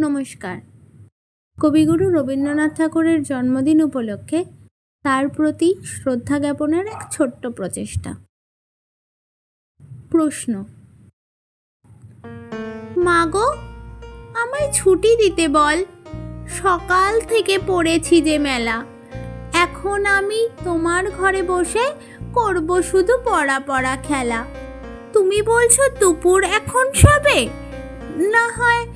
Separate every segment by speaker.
Speaker 1: নমস্কার। কবিগুরু রবীন্দ্রনাথ ঠাকুরের জন্মদিন উপলক্ষে তার প্রতি শ্রদ্ধা জ্ঞাপনের এক ছোট্ট প্রচেষ্টা। প্রশ্ন মাগো আমায় ছুটি দিতে বল। সকাল থেকে পড়েছি যে মেলা। এখন আমি তোমার ঘরে বসে করব শুধু পড়া পড়া খেলা। তুমি বলছো দুপুর এখন সবে? না হয়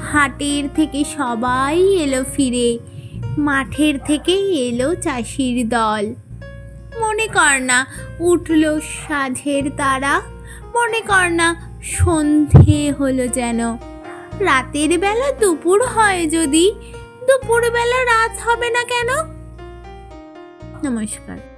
Speaker 1: হাটের থেকে সবাই এলো ফিরে, মাঠের থেকে এলো চাষির দল। মনে কর না উঠল সাঝের তারা, মনে কর না সন্ধে হলো যেন। রাতের বেলা দুপুর হয় যদি, দুপুরবেলা রাত হবে না কেন? নমস্কার।